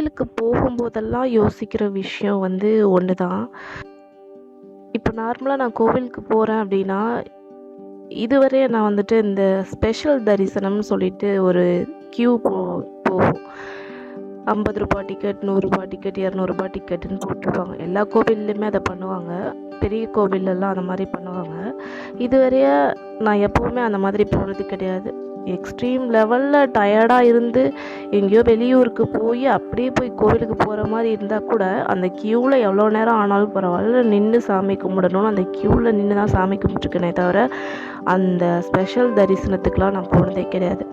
கோவிலுக்கு போகும்போதெல்லாம் யோசிக்கிற விஷயம் வந்து ஒன்று தான் இப்போ நார்மலாக நான் கோவிலுக்கு போகிறேன் அப்படின்னா இதுவரை நான் வந்துட்டு இந்த ஸ்பெஷல் தரிசனம்னு சொல்லிட்டு ஒரு க்யூ போ போகும். ஐம்பது ரூபா டிக்கெட் நூறுரூபா டிக்கெட் இரநூறுபா டிக்கெட்டுன்னு போட்டிருப்பாங்க. எல்லா கோவில்லையுமே அதை பண்ணுவாங்க. பெரிய கோவிலெல்லாம் அந்த மாதிரி பண்ணுவாங்க. இதுவரைய நான் எப்போவுமே அந்த மாதிரி போனது கிடையாது. எக்ஸ்ட்ரீம் லெவலில் டயர்டாக இருந்து எங்கேயோ வெளியூருக்கு போய் அப்படியே போய் கோவிலுக்கு போகிற மாதிரி இருந்தால் கூட அந்த க்யூவில் எவ்வளோ நேரம் ஆனாலும் பரவாயில்ல நின்று சாமி கும்பிடணும்னு அந்த க்யூவில் நின்று தான் சாமி கும்பிட்டுருக்கேனே தவிர அந்த ஸ்பெஷல் தரிசனத்துக்கெலாம் நான் போனதே கிடையாது.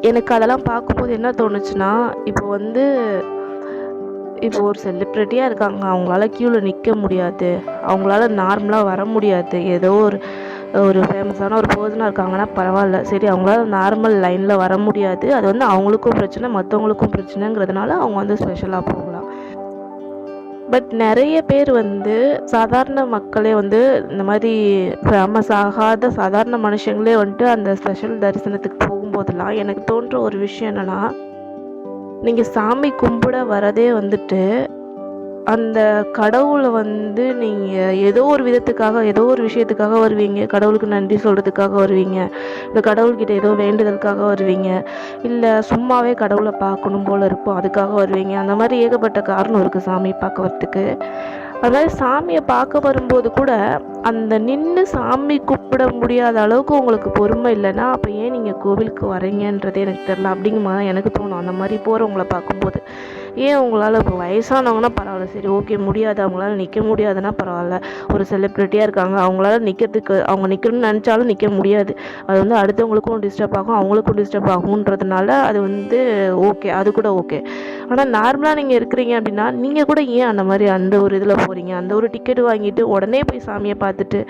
எனக்கு அதெல்லாம் பார்க்கும்போது என்ன தோணுச்சுன்னா இப்போ வந்து இப்போ ஒரு செலிப்ரிட்டியாக இருக்காங்க. அவங்களால க்யூவில் நிற்க முடியாது. அவங்களால நார்மலாக வர முடியாது. ஏதோ ஒரு ஒரு ஃபேமஸான ஒரு பர்சனாக இருக்காங்கன்னா பரவாயில்ல. சரி அவங்களால நார்மல் லைனில் வர முடியாது. அது வந்து அவங்களுக்கும் பிரச்சனை மற்றவங்களுக்கும் பிரச்சனைங்கிறதுனால அவங்க வந்து ஸ்பெஷலாக போகலாம். பட் நிறைய பேர் வந்து சாதாரண மக்களே வந்து இந்த மாதிரி ஃபேமஸ் ஆகாத சாதாரண மனுஷங்களே வந்துட்டு அந்த ஸ்பெஷல் தரிசனத்துக்கு போகும்போதெல்லாம் எனக்கு தோன்ற ஒரு விஷயம் என்னென்னா நீங்கள் சாமி கும்பிட வரதே வந்துட்டு அந்த கடவுளை வந்து நீங்கள் ஏதோ ஒரு விதத்துக்காக ஏதோ ஒரு விஷயத்துக்காக வருவீங்க. கடவுளுக்கு நன்றி சொல்கிறதுக்காக வருவீங்க. இல்லை கடவுள்கிட்ட ஏதோ வேண்டுதலுக்காக வருவீங்க. இல்லை சும்மாவே கடவுளை பார்க்கணும் போல் இருப்போம். அதுக்காக வருவீங்க. அந்த மாதிரி ஏகப்பட்ட காரணம் இருக்குது சாமி பார்க்க வரத்துக்கு அதாவது சாமியை பார்க்க வரும்போது கூட அந்த நின்று சாமி கூப்பிட முடியாத அளவுக்கு உங்களுக்கு பொறுமை இல்லைன்னா அப்போ ஏன் நீங்கள் கோவிலுக்கு வரீங்கன்றது எனக்கு தெரில அப்படிங்கிற மாதிரி எனக்கு தோணும். அந்த மாதிரி போகிறவங்கள பார்க்கும்போது. ஏன் உங்களால் இப்போ வயசானவங்கன்னா பரவாயில்ல. சரி ஓகே முடியாது. அவங்களால நிற்க முடியாதுன்னா பரவாயில்ல. ஒரு செலிப்ரிட்டியாக இருக்காங்க. அவங்களால நிற்கிறதுக்கு அவங்க நிற்கணும்னு நினச்சாலும் நிற்க முடியாது. அது வந்து அடுத்தவங்களுக்கும் டிஸ்டர்ப் ஆகும் அவங்களுக்கும் டிஸ்டர்ப் ஆகுன்றதுனால அது வந்து ஓகே அது கூட ஓகே ஆனால் நார்மலாக நீங்கள் இருக்கிறீங்க அப்படின்னா நீங்கள் கூட ஏன் அந்த மாதிரி அந்த ஒரு இதில் போகிறீங்க அந்த ஒரு டிக்கெட் வாங்கிட்டு உடனே போய் சாமியை பார்த்துட்டு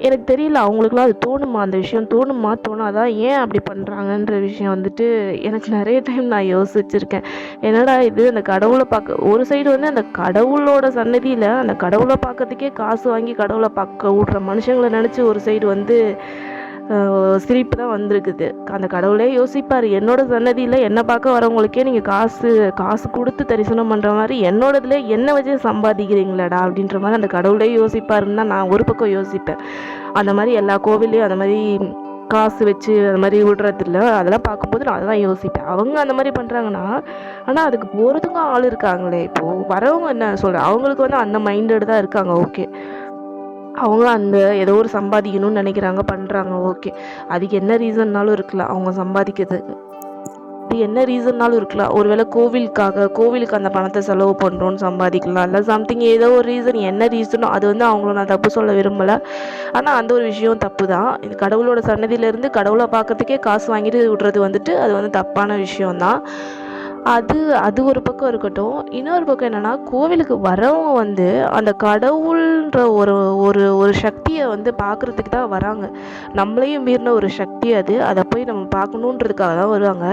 எனக்கு தெரியல அவங்களுக்குலாம் அது தோணுமா? அந்த விஷயம் தோணுமா? தோணாதா? ஏன் அப்படி பண்ணுறாங்கன்ற விஷயம் வந்துட்டு எனக்கு நிறைய டைம் நான் யோசிச்சிருக்கேன். என்னடா இது? அந்த கடவுளை பார்க்க ஒரு சைடு வந்து அந்த கடவுளோட சன்னதியில் அந்த கடவுளை பார்க்கறதுக்கே காசு வாங்கி கடவுளை பார்க்க விட்ற மனுஷங்களை நினச்சி ஒரு சைடு வந்து சிரிப்பு தான் வந்திருக்குது. அந்த கடவுளே யோசிப்பார் என்னோட சன்னதியில் என்னை பார்க்க வரவங்களுக்கே நீங்கள் காசு காசு கொடுத்து தரிசனம் பண்ணுற மாதிரி என்னோடதுல என்ன வச்சு சம்பாதிக்கிறீங்களாடா? அப்படின்ற மாதிரி அந்த கடவுளே யோசிப்பாருன்னு தான் நான் ஒரு பக்கம் யோசிப்பேன். அந்த மாதிரி எல்லா கோவில்லையும் அந்த மாதிரி காசு வச்சு அந்த மாதிரி விடுறதில்ல அதெல்லாம் பார்க்கும்போது நான் அதெல்லாம் யோசிப்பேன். அவங்க அந்த மாதிரி பண்ணுறாங்கன்னா ஆனால் அதுக்கு போகிறதுக்கும் ஆள் இருக்காங்களே. இப்போது வரவங்க என்ன சொல்கிறேன் அவங்களுக்கு வந்து அந்த மைண்டட் தான் இருக்காங்க ஓகே. அவங்க அந்த ஏதோ ஒரு சம்பாதிக்கணும்னு நினைக்கிறாங்க பண்ணுறாங்க ஓகே அதுக்கு என்ன ரீசன்னாலும் இருக்கலாம் அவங்க சம்பாதிக்கிறதுக்கு அது என்ன ரீசன்னாலும் இருக்கலாம். ஒருவேளை கோவிலுக்காக கோவிலுக்கு அந்த பணத்தை செலவு பண்ணுறோன்னு சம்பாதிக்கலாம். இல்லை சம்திங் ஏதோ ஒரு ரீசன் என்ன ரீசனோ அது வந்து அவங்கள நான் தப்பு சொல்ல விரும்பலை. ஆனால் அந்த ஒரு விஷயம் தப்பு தான் இது கடவுளோட சன்னதியிலேருந்து கடவுளை பார்க்கறதுக்கே காசு வாங்கிட்டு விடுறது வந்துட்டு அது வந்து தப்பான விஷயம்தான். அது அது ஒரு பக்கம் இருக்கட்டும். இன்னொரு பக்கம் என்னென்னா கோவிலுக்கு வரவங்க வந்து அந்த கடவுள்ன்ற ஒரு ஒரு ஒரு சக்தியை வந்து பார்க்குறதுக்கு தான் வராங்க. நம்மளையும் மீறின ஒரு சக்தி அது. அதை போய் நம்ம பார்க்கணுன்றதுக்காக தான் வருவாங்க.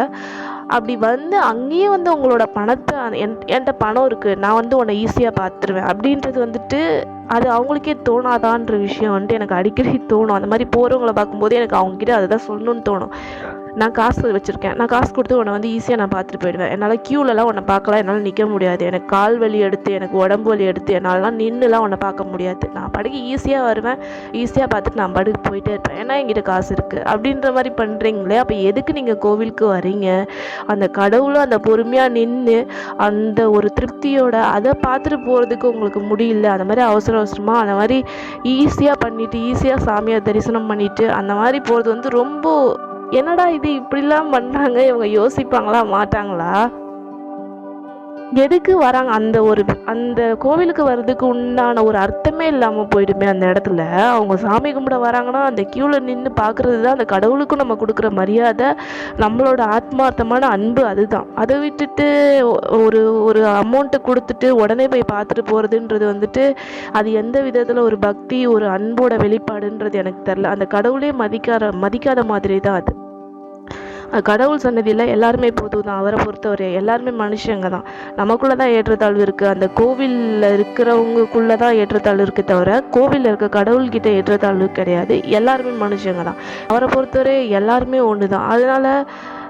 அப்படி வந்து அங்கேயும் வந்து உங்களோட பணத்தை என் என்கிட்ட பணம் இருக்குது நான் வந்து உன்னை ஈஸியாக பார்த்துருவேன். அப்படின்றது வந்துட்டு அது அவங்களுக்கே தோணாதான்ற விஷயம் வந்துட்டு எனக்கு அடிக்கடி தோணும். அந்த மாதிரி போகிறவங்கள பார்க்கும்போது எனக்கு அவங்ககிட்ட அதை தான் சொல்லணும்னு தோணும். நான் காசு வச்சுருக்கேன். நான் காசு கொடுத்து உன்னை வந்து ஈஸியாக நான் பார்த்துட்டு போயிடுவேன். என்னால் க்யூலலாம் உன்னை பார்க்கலாம் என்னால் நிற்க முடியாது. எனக்கு கால் வலி எடுத்து எனக்கு உடம்பு வலி எடுத்து என்னாலலாம் நின்றுலாம் உன்னை பார்க்க முடியாது. நான் படுக்க ஈஸியாக வருவேன். ஈஸியாக பார்த்துட்டு நான் படுக்க போயிட்டே இருப்பேன். ஏன்னா என்கிட்ட காசு இருக்குது அப்படின்ற மாதிரி பண்ணுறீங்களே அப்போ எதுக்கு நீங்கள் கோவிலுக்கு வரீங்க? அந்த கடவுளும் அந்த பொறுமையாக நின்று அந்த ஒரு திருப்தியோட அதை பார்த்துட்டு போகிறதுக்கு உங்களுக்கு முடியல. அந்த மாதிரி அவசர அவசரமாக அந்த மாதிரி ஈஸியாக பண்ணிவிட்டு ஈஸியாக சாமியை தரிசனம் பண்ணிவிட்டு அந்த மாதிரி போகிறது வந்து ரொம்ப என்னடா இது இப்படிலாம் பண்ணுறாங்க இவங்க யோசிப்பாங்களா? மாட்டாங்களா? எதுக்கு வராங்க? அந்த ஒரு அந்த கோவிலுக்கு வர்றதுக்கு உண்டான ஒரு அர்த்தமே இல்லாமல் போயிடுமே அந்த இடத்துல. அவங்க சாமி கும்பிட வராங்கன்னா அந்த க்யூவில் நின்று பார்க்குறது தான் அந்த கடவுளுக்கும் நம்ம கொடுக்குற மரியாதை நம்மளோட ஆத்மார்த்தமான அன்பு அதுதான். அதை விட்டுட்டு ஒரு ஒரு அமௌண்ட்டை கொடுத்துட்டு உடனே போய் பார்த்துட்டு போகிறதுன்றது வந்துட்டு அது எந்த விதத்தில் ஒரு பக்தி ஒரு அன்போட வெளிப்பாடுன்றது எனக்கு தெரில அந்த கடவுளே மதிக்காத மதிக்காத மாதிரி தான் அது. கடவுள் சன்னதியில் எல்லாருமே போதும் தான். அவரை பொறுத்தவரை எல்லாருமே மனுஷங்க தான். நமக்குள்ளே தான் ஏற்றத்தாழ்வு இருக்குது அந்த கோவிலில் இருக்கிறவங்களுக்குள்ளே தான் ஏற்றத்தாழ்வு இருக்கே தவிர கோவிலில் இருக்க கடவுள்கிட்ட ஏற்றத்தாழ்வு கிடையாது. எல்லாருமே மனுஷங்க தான். அவரை பொறுத்தவரை எல்லாருமே ஒன்று தான் அதனால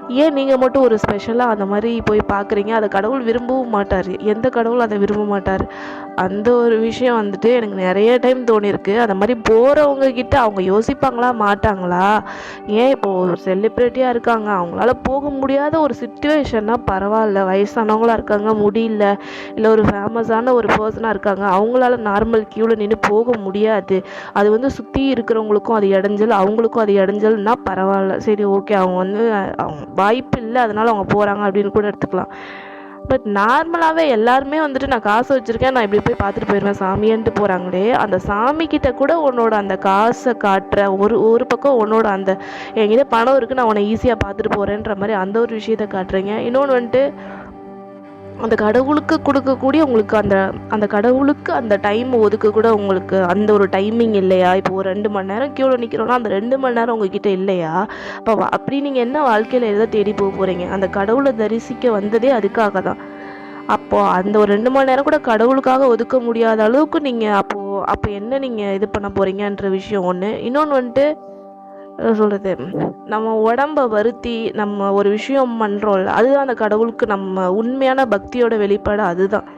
ஏன் நீங்கள் மட்டும் ஒரு ஸ்பெஷலாக அந்த மாதிரி போய் பார்க்குறீங்க அதை கடவுள் விரும்பவும் மாட்டார். எந்த கடவுள் அதை விரும்ப மாட்டார்? அந்த ஒரு விஷயம் வந்துட்டு எனக்கு நிறைய டைம் தோணியிருக்கு. அந்த மாதிரி போகிறவங்க கிட்ட அவங்க யோசிப்பாங்களா? மாட்டாங்களா? ஏன் இப்போது ஒரு செலிப்ரிட்டியாக இருக்காங்க? அவங்களால போக முடியாத ஒரு சுச்சுவேஷன்னா பரவாயில்ல. வயசானவங்களா இருக்காங்க முடியல. இல்லை ஒரு ஃபேமஸான ஒரு பர்சனாக இருக்காங்க. அவங்களால நார்மல் க்யூவில் நின்று போக முடியாது. அது வந்து சுற்றி இருக்கிறவங்களுக்கும் அது இடைஞ்சல் அவங்களுக்கும் அது இடைஞ்சல்னா பரவாயில்ல. சரி ஓகே அவங்க வந்து அவங்க வாய்ப்பு இல்லை அதனால அவங்க போகிறாங்க அப்படின்னு கூட எடுத்துக்கலாம். பட் நார்மலாகவே எல்லாருமே வந்துட்டு நான் காசு வச்சுருக்கேன் நான் இப்படி போய் பார்த்துட்டு போயிடுவேன் சாமின்ட்டு போகிறாங்களே அந்த சாமிக்கிட்ட கூட உன்னோட அந்த காசை காட்டுற ஒரு ஒரு பக்கம் உன்னோட அந்த என்கிட்ட பணம் இருக்குது நான் உன்னை ஈஸியாக பார்த்துட்டு போகிறேன்ற மாதிரி அந்த ஒரு விஷயத்த காட்டுறீங்க. இன்னொன்று வந்துட்டு அந்த கடவுளுக்கு கொடுக்கக்கூடிய உங்களுக்கு அந்த அந்த கடவுளுக்கு அந்த டைம் ஒதுக்க கூட உங்களுக்கு அந்த ஒரு டைமிங் இல்லையா? இப்போ ஒரு ரெண்டு மணி நேரம் க்யூவில் நிற்கிறோன்னா அந்த ரெண்டு மணி நேரம் உங்ககிட்ட இல்லையா? அப்போ அப்படி நீங்கள் என்ன வாழ்க்கையில் எதை தேடி போக போகிறீங்க அந்த கடவுளை தரிசிக்க வந்ததே அதுக்காக தான் அப்போது அந்த ஒரு ரெண்டு மணி நேரம் கூட கடவுளுக்காக ஒதுக்க முடியாத அளவுக்கு நீங்கள் அப்போது அப்போ என்ன நீங்கள் இது பண்ண போகிறீங்கன்ற விஷயம் ஒன்று இன்னொன்று வந்துட்டு சொல்கிறது நம்ம உடம்ப வருத்தி நம்ம ஒரு விஷயம் பண்ணுறோம்ல அதுதான் அந்த கடவுளுக்கு நம்ம உண்மையான பக்தியோட வெளிப்பாடு அதுதான்.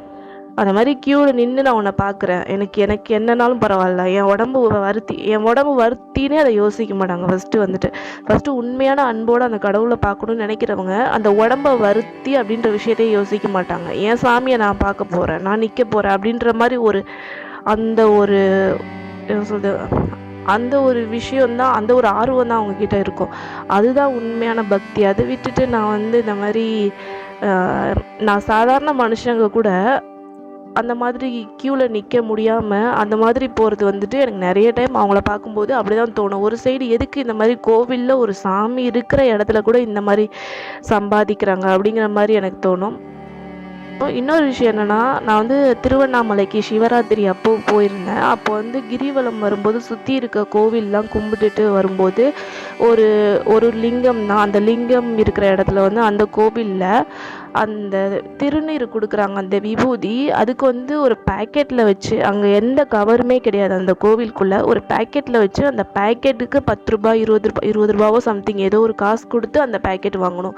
அந்த மாதிரி க்யூவில் நின்று நான் உன்னை பார்க்குறேன் எனக்கு எனக்கு என்னன்னாலும் பரவாயில்ல. என் உடம்பு வருத்தி என் உடம்பு வருத்தினே அதை யோசிக்க மாட்டாங்க. ஃபஸ்ட்டு வந்துட்டு ஃபஸ்ட்டு உண்மையான அன்போடு அந்த கடவுளை பார்க்கணும்னு நினைக்கிறவங்க அந்த உடம்ப வருத்தி அப்படின்ற விஷயத்தையே யோசிக்க மாட்டாங்க. என் சாமியை நான் பார்க்க போகிறேன் நான் நிற்க போகிறேன் அப்படின்ற மாதிரி ஒரு அந்த ஒரு என்ன சொல்கிறது அந்த ஒரு விஷயந்தான் அந்த ஒரு ஆர்வம் தான் அவங்கக்கிட்ட இருக்கும். அதுதான் உண்மையான பக்தி. அதை விட்டுட்டு நான் வந்து இந்த மாதிரி நான் சாதாரண மனுஷங்க கூட அந்த மாதிரி க்யூவில் நிற்க முடியாமல் அந்த மாதிரி போகிறது வந்துட்டு எனக்கு நிறைய டைம் அவங்கள பார்க்கும்போது அப்படி தான் தோணும். ஒரு சைடு எதுக்கு இந்த மாதிரி கோவிலில் ஒரு சாமி இருக்கிற இடத்துல கூட இந்த மாதிரி சம்பாதிக்கிறாங்க அப்படிங்கிற மாதிரி எனக்கு தோணும். இன்னொரு விஷயம் என்னென்னா நான் வந்து திருவண்ணாமலைக்கு சிவராத்திரி அப்போ போயிருந்தேன். அப்போ வந்து கிரிவலம் வரும்போது சுற்றி இருக்க கோவில்லாம் கும்பிட்டுட்டு வரும்போது ஒரு ஒரு லிங்கம் தான் அந்த லிங்கம் இருக்கிற இடத்துல வந்து அந்த கோவிலில் அந்த திருநீர் கொடுக்குறாங்க அந்த விபூதி. அதுக்கு வந்து ஒரு பேக்கெட்டில் வச்சு அங்கே எந்த கவருமே கிடையாது அந்த கோவிலுக்குள்ளே. ஒரு பேக்கெட்டில் வச்சு அந்த பேக்கெட்டுக்கு பத்து ரூபாய் இருபது ரூபாய் இருபது ரூபாவோ சம்திங் ஏதோ ஒரு காசு கொடுத்து அந்த பேக்கெட் வாங்கணும்.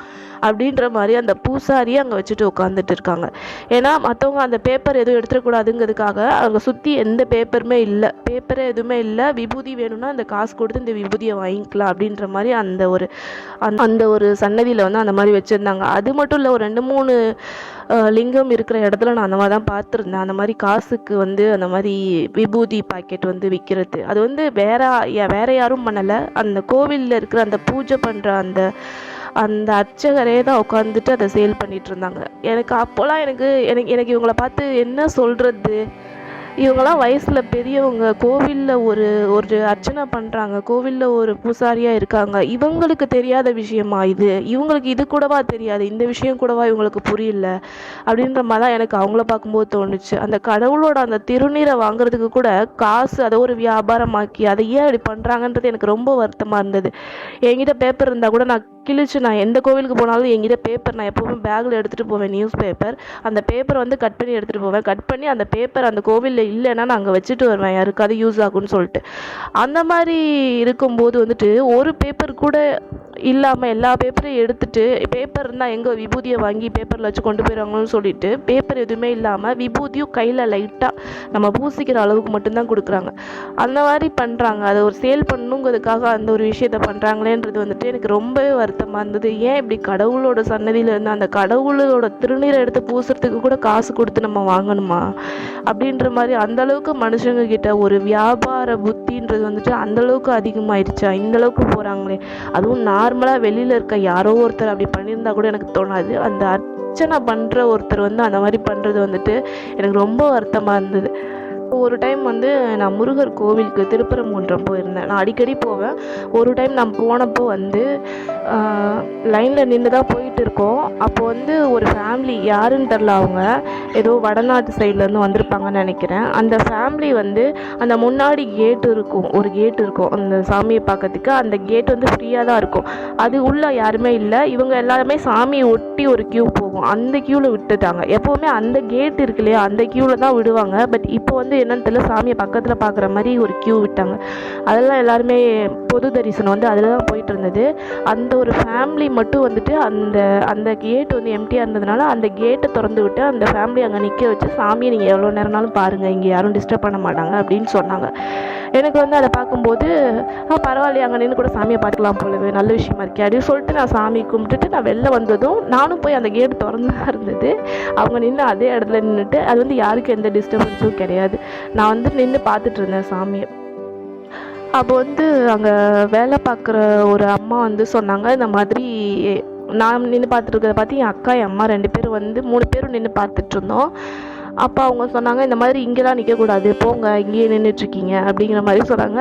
அப்படின்ற மாதிரி அந்த பூசாரியை அங்கே வச்சுட்டு உட்காந்துட்டு இருக்காங்க. ஏன்னா மற்றவங்க அந்த பேப்பர் எதுவும் எடுத்துடக்கூடாதுங்கிறதுக்காக அங்கே சுற்றி எந்த பேப்பருமே இல்லை. பேப்பரே எதுவுமே இல்லை. விபூதி வேணும்னா அந்த காசு கொடுத்து இந்த விபூதியை வாங்கிக்கலாம் அப்படின்ற மாதிரி அந்த ஒரு அந்த- அந்த ஒரு சன்னதியில் வந்து அந்த மாதிரி வச்சுருந்தாங்க. அது மட்டும் இல்லை ஒரு ரெண்டு மூணு லிங்கம் இருக்கிற இடத்துல நான் அந்த மாதிரி தான் பார்த்துருந்தேன். அந்த மாதிரி காசுக்கு வந்து அந்த மாதிரி விபூதி பாக்கெட் வந்து விற்கிறது அது வந்து வேற யா- வேற யாரும் பண்ணலை. அந்த கோவிலில் இருக்கிற அந்த பூஜை பண்ணுற அந்த அந்த அர்ச்சகரே தான் உட்காந்துட்டு அதை சேல் பண்ணிட்டு இருந்தாங்க. எனக்கு அப்போலாம் எனக்கு எனக்கு எனக்கு இவங்களை பார்த்து என்ன சொல்கிறது இவங்கெல்லாம் வயசில் பெரியவங்க கோவிலில் ஒரு ஒரு அர்ச்சனை பண்ணுறாங்க கோவிலில் ஒரு பூசாரியாக இருக்காங்க. இவங்களுக்கு தெரியாத விஷயமா இது? இவங்களுக்கு இது கூடவா தெரியாது? இந்த விஷயம் கூடவா இவங்களுக்கு புரியல? அப்படின்ற மாதிரி தான் எனக்கு அவங்கள பார்க்கும்போது தோணுச்சு. அந்த கடவுளோட அந்த திருநீரை வாங்குறதுக்கு கூட காசு அதை ஒரு வியாபாரமாக்கி அதை ஏன் இப்படி பண்ணுறாங்கன்றது எனக்கு ரொம்ப வருத்தமாக இருந்தது. என்கிட்ட பேப்பர் இருந்தால் கூட நான் கிழிச்சு நான் எந்த கோவிலுக்கு போனாலும் என்கிட்ட பேப்பர் நான் எப்போவுமே பேக்கில் எடுத்துகிட்டு போவேன் நியூஸ் பேப்பர் அந்த பேப்பரை வந்து கட் பண்ணி எடுத்துகிட்டு போவேன். கட் பண்ணி அந்த பேப்பர் அந்த கோவிலில் இல்லைன்னா நான் அங்கே வச்சுட்டு வருவேன் யாருக்காவது யூஸ் ஆகும்னு சொல்லிட்டு. அந்த மாதிரி இருக்கும்போது வந்துட்டு ஒரு பேப்பர் கூட இல்லாமல் எல்லா பேப்பரையும் எடுத்துட்டு பேப்பர் இருந்தால் எங்கே விபூதியை வாங்கி பேப்பரில் வச்சு கொண்டு போயிடுவாங்கன்னு சொல்லிட்டு பேப்பர் எதுவுமே இல்லாமல் விபூதியும் கையில் லைட்டாக நம்ம பூசிக்கிற அளவுக்கு மட்டும்தான் கொடுக்குறாங்க. அந்த மாதிரி பண்ணுறாங்க அதை ஒரு சேல் பண்ணணுங்கிறதுக்காக அந்த ஒரு விஷயத்த பண்ணுறாங்களேன்றது வந்துட்டு எனக்கு ரொம்பவே வருத்தமாக இருந்தது. ஏன் இப்படி கடவுளோட சன்னதியில் இருந்து அந்த கடவுளோட திருநீரை எடுத்து பூசுறதுக்கு கூட காசு கொடுத்து நம்ம வாங்கணுமா? அப்படின்ற மாதிரி அந்தளவுக்கு மனுஷங்க கிட்ட ஒரு வியாபார புத்தின்றது வந்துட்டு அந்தளவுக்கு அதிகமாயிருச்சா? அதிகமாயிடுச்சா இந்த அளவுக்கு போகிறாங்களே அதுவும் நான் நார்மலாக வெளியில் இருக்க யாரோ ஒருத்தர் அப்படி பண்ணியிருந்தா கூட எனக்கு தோணாது. அந்த அர்ச்சனை பண்ணுற ஒருத்தர் வந்து அந்த மாதிரி பண்ணுறது வந்துட்டு எனக்கு ரொம்ப வருத்தமாக இருந்தது. ஒரு டைம் வந்து நான் முருகர் கோவிலுக்கு திருப்பரங்குன்றம் போயிருந்தேன். நான் அடிக்கடி போவேன். ஒரு டைம் நான் போனப்போ வந்து லைனில் நின்று தான் போயிட்டு இருக்கோம். அப்போ வந்து ஒரு ஃபேமிலி யாருன்னு தெரில அவங்க. ஏதோ வடநாட்டு சைட்லேருந்து வந்திருப்பாங்கன்னு நினைக்கிறேன். அந்த ஃபேமிலி வந்து அந்த முன்னாடி கேட் இருக்கும். ஒரு கேட் இருக்கும். அந்த சாமியை பார்க்கறதுக்கு அந்த கேட் வந்து ஃப்ரீயாக தான் இருக்கும். அது உள்ளே யாருமே இல்லை. இவங்க எல்லாருமே சாமியை ஒட்டி ஒரு க்யூ போகும். அந்த க்யூவில் விட்டுட்டாங்க. எப்போவுமே அந்த கேட் இருக்கு இல்லையா? அந்த க்யூவில் தான் விடுவாங்க. பட் இப்போ வந்து என்னன்னு தெரியல. சாமியை பக்கத்தில் பார்க்குற மாதிரி ஒரு க்யூ விட்டாங்க. அதெல்லாம் எல்லாருமே பொது தரிசனம் வந்து அதில் தான் போயிட்டு இருந்தது. அந்த ஒரு ஃபேமிலி மட்டும் வந்துட்டு அந்த அந்த கேட் வந்து எம்டியாக இருந்ததுனால அந்த கேட்டை திறந்து விட்டு அந்த ஃபேமிலி அங்கே நிற்க வச்சு சாமியை நீங்கள் எவ்வளோ நேரம்னாலும் பாருங்கள் இங்கே யாரும் டிஸ்டர்ப் பண்ண மாட்டாங்க. அப்படின்னு சொன்னாங்க. எனக்கு வந்து அதை பார்க்கும்போது ஆ பரவாயில்லையே. அங்கே நின்று கூட சாமியை பார்த்துக்கலாம் போலவே நல்ல விஷயமா இருக்கே. அப்படின்னு சொல்லிட்டு நான் சாமி கும்பிட்டுட்டு நான் வெளில வந்ததும் நானும் போய் அந்த கேட் திறந்து தான் இருந்தது. அவங்க நின்று அதே இடத்துல நின்றுட்டு அது வந்து யாருக்கும் எந்த டிஸ்டர்பன்ஸும் கிடையாது. நான் வந்து நின்று பார்த்துட்டு இருந்தேன் சாமியை. அப்போ வந்து அங்கே வேலை பார்க்குற ஒரு அம்மா வந்து சொன்னாங்க இந்த மாதிரி நான் நின்று பார்த்துட்டு இருக்கிறத பார்த்து என் அக்கா என் அம்மா ரெண்டு பேரும் வந்து மூணு பேரும் நின்று பார்த்துட்டு இருந்தோம். அப்போ அவங்க சொன்னாங்க இந்த மாதிரி இங்கெல்லாம் நிற்கக்கூடாது போங்க இங்கேயே நின்றுட்டுருக்கீங்க அப்படிங்கிற மாதிரி சொன்னாங்க.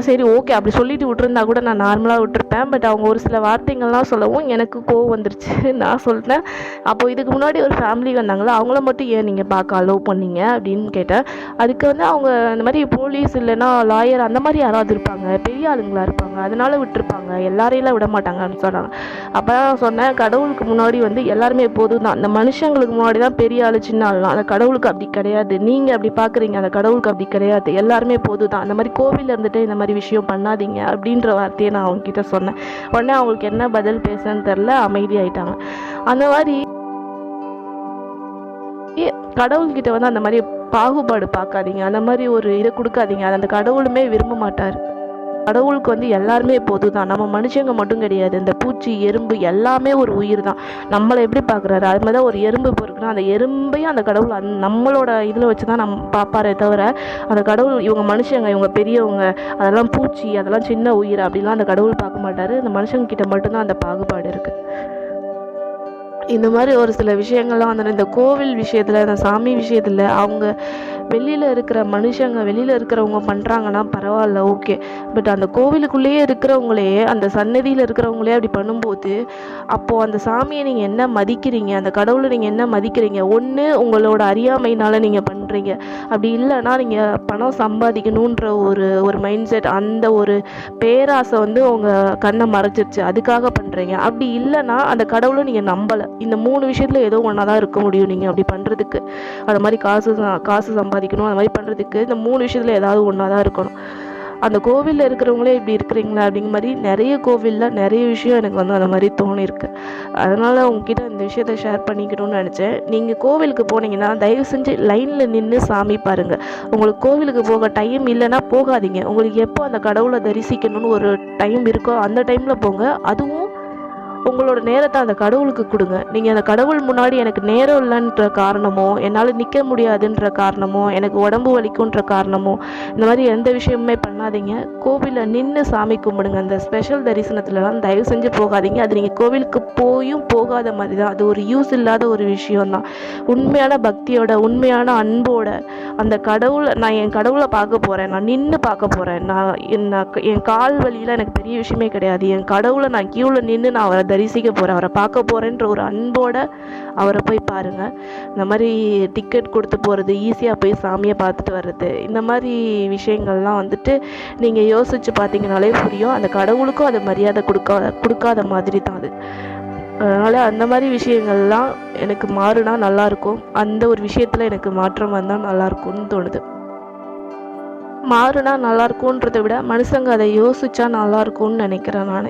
சரி ஓகே அப்படி சொல்லிட்டு விட்டுருந்தா கூட நான் நார்மலாக விட்டுருப்பேன். பட் அவங்க ஒரு சில வார்த்தைகள்லாம் சொல்லவும் எனக்கு கோவம் வந்துருச்சு. நான் சொல்லிட்டேன். அப்போ இதுக்கு முன்னாடி ஒரு ஃபேமிலி வந்தாங்களா அவங்கள மட்டும் ஏன் நீங்கள் பார்க்க அலோவ் பண்ணீங்க அப்படின்னு கேட்டேன். அதுக்கு வந்து அவங்க இந்த மாதிரி போலீஸ் இல்லைன்னா லாயர் அந்த மாதிரி யாராவது இருப்பாங்க? பெரிய ஆளுங்களா இருப்பாங்க? அதனால விட்டுருப்பாங்க. எல்லாரையெல்லாம் விட மாட்டாங்கன்னு சொன்னாங்க. அப்போ தான் சொன்னேன் கடவுளுக்கு முன்னாடி வந்து எல்லாருமே எப்போதும் தான். அந்த மனுஷங்களுக்கு முன்னாடி தான் பெரிய ஆள் சின்ன ஆளுலாம் அந்த கடவுளுக்கு அப்படி கிடையாது. நீங்கள் அப்படி பார்க்குறீங்க அந்த கடவுளுக்கு அப்படி கிடையாது. எல்லாருமே போதும் தான். அந்த மாதிரி கோவிலில் இருந்துட்டு இந்த மாதிரி விஷயம் பண்ணாதீங்க அப்படின்ற வார்த்தையை நான் அவங்க கிட்ட சொன்னேன். உடனே அவங்களுக்கு என்ன பதில் பேசுன்னு தெரில அமைதியாயிட்டாங்க. அந்த மாதிரி கடவுள்கிட்ட வந்து அந்த மாதிரி பாகுபாடு பார்க்காதீங்க. அந்த மாதிரி ஒரு இதை கொடுக்காதீங்க. அந்த கடவுளுமே விரும்ப மாட்டார். கடவுளுக்கு வந்து எல்லாருமே பொது தான் நம்ம மனுஷங்க மட்டும் கிடையாது. இந்த பூச்சி எறும்பு எல்லாமே ஒரு உயிர் தான் நம்மளை எப்படி பார்க்குறாரு அது மாதிரி தான் ஒரு எறும்பு பொறுக்குன்னா அந்த எறும்பையும் அந்த கடவுள் அந் நம்மளோட இதில் வச்சு தான் நம் பார்ப்பாரே தவிர அந்த கடவுள் இவங்க மனுஷங்க இவங்க பெரியவங்க அதெல்லாம் பூச்சி அதெல்லாம் சின்ன உயிர் அப்படிலாம் அந்த கடவுள் பார்க்க மாட்டார். அந்த மனுஷங்க கிட்ட மட்டும்தான் அந்த பாகுபாடு இருக்குது இந்த மாதிரி ஒரு சில விஷயங்கள்லாம் வந்து இந்த கோவில் விஷயத்தில் இந்த சாமி விஷயத்தில் அவங்க வெளியில் இருக்கிற மனுஷங்க வெளியில் இருக்கிறவங்க பண்ணுறாங்கன்னா பரவாயில்ல ஓகே பட் அந்த கோவிலுக்குள்ளேயே இருக்கிறவங்களே அந்த சன்னதியில் இருக்கிறவங்களே அப்படி பண்ணும்போது அப்போது அந்த சாமியை நீங்கள் என்ன மதிக்கிறீங்க? அந்த கடவுளை நீங்கள் என்ன மதிக்கிறீங்க? ஒன்று உங்களோட அறியாமையினால் நீங்கள் பண்ணுறீங்க அப்படி இல்லைன்னா நீங்கள் பணம் சம்பாதிக்கணுன்ற ஒரு ஒரு மைண்ட் செட் அந்த ஒரு பேராசை வந்து உங்கள் கண்ணை மறைச்சிருச்சு. அதுக்காக பண்ணுறீங்க அப்படி இல்லைன்னா அந்த கடவுளை நீங்கள் நம்பலை. இந்த மூணு விஷயத்தில் ஏதோ ஒன்றா தான் இருக்க முடியும் நீங்கள் அப்படி பண்ணுறதுக்கு அந்த மாதிரி காசு காசு காசு சம்பாதிக்கணும் அந்த மாதிரி பண்ணுறதுக்கு இந்த மூணு விஷயத்தில் ஏதாவது ஒன்றா தான் இருக்கணும். அந்த கோவிலில் இருக்கிறவங்களே இப்படி இருக்கிறீங்களா அப்படிங்கிற மாதிரி நிறைய கோவிலில் நிறைய விஷயம் எனக்கு வந்து அந்த மாதிரி தோணியிருக்கு அதனால் உங்ககிட்ட இந்த விஷயத்த ஷேர் பண்ணிக்கணும்னு நினச்சேன். நீங்கள் கோவிலுக்கு போனீங்கன்னா தயவு செஞ்சு லைனில் நின்று சாமி பாருங்கள் உங்களுக்கு கோவிலுக்கு போக டைம் இல்லைன்னா போகாதீங்க. உங்களுக்கு எப்போ அந்த கடவுளை தரிசிக்கணும்னு ஒரு டைம் இருக்கோ அந்த டைமில் போங்க. அதுவும் உங்களோட நேரத்தை அந்த கடவுளுக்கு கொடுங்க. நீங்கள் அந்த கடவுள் முன்னாடி எனக்கு நேரம் இல்லைன்ற காரணமோ என்னால் நிற்க முடியாதுன்ற காரணமோ எனக்கு உடம்பு வலிக்குன்ற காரணமோ இந்த மாதிரி எந்த விஷயமுமே பண்ணாதீங்க. கோவிலில் நின்று சாமி கும்பிடுங்க. அந்த ஸ்பெஷல் தரிசனத்துலலாம் தயவு செஞ்சு போகாதீங்க. அது நீங்கள் கோவிலுக்கு போயும் போகாத மாதிரி தான். அது ஒரு யூஸ் இல்லாத ஒரு விஷயம்தான். உண்மையான பக்தியோட உண்மையான அன்போட அந்த கடவுளை நான் என் கடவுளை பார்க்க போகிறேன் நான் நின்று பார்க்க போகிறேன் நான் என் நான் என் கால் வழியில் எனக்கு பெரிய விஷயமே கிடையாது. என் கடவுளை நான் கியூவில் நின்று நான் அவரை தரிசிக்க போகிறேன் அவரை பார்க்க போகிறேன்ற ஒரு அன்போட அவரை போய் பாருங்கள் இந்த மாதிரி டிக்கெட் கொடுத்து போகிறது ஈஸியாக போய் சாமியை பார்த்துட்டு வர்றது இந்த மாதிரி விஷயங்கள்லாம் வந்துட்டு நீங்கள் யோசித்து பார்த்தீங்கனாலே புரியும். அந்த கடவுளுக்கும் அது மரியாதை கொடுக்காத கொடுக்காத மாதிரி தான் அது. அதனால் அந்த மாதிரி விஷயங்கள்லாம் எனக்கு மாறுனா நல்லாயிருக்கும். அந்த ஒரு விஷயத்தில் எனக்கு மாற்றம் வந்தால் நல்லாயிருக்கும்னு தோணுது. மாறுனா நல்லாயிருக்குன்றதை விட மனுஷங்க அதை யோசித்தா நல்லாயிருக்கும்னு நினைக்கிறேன் நான்.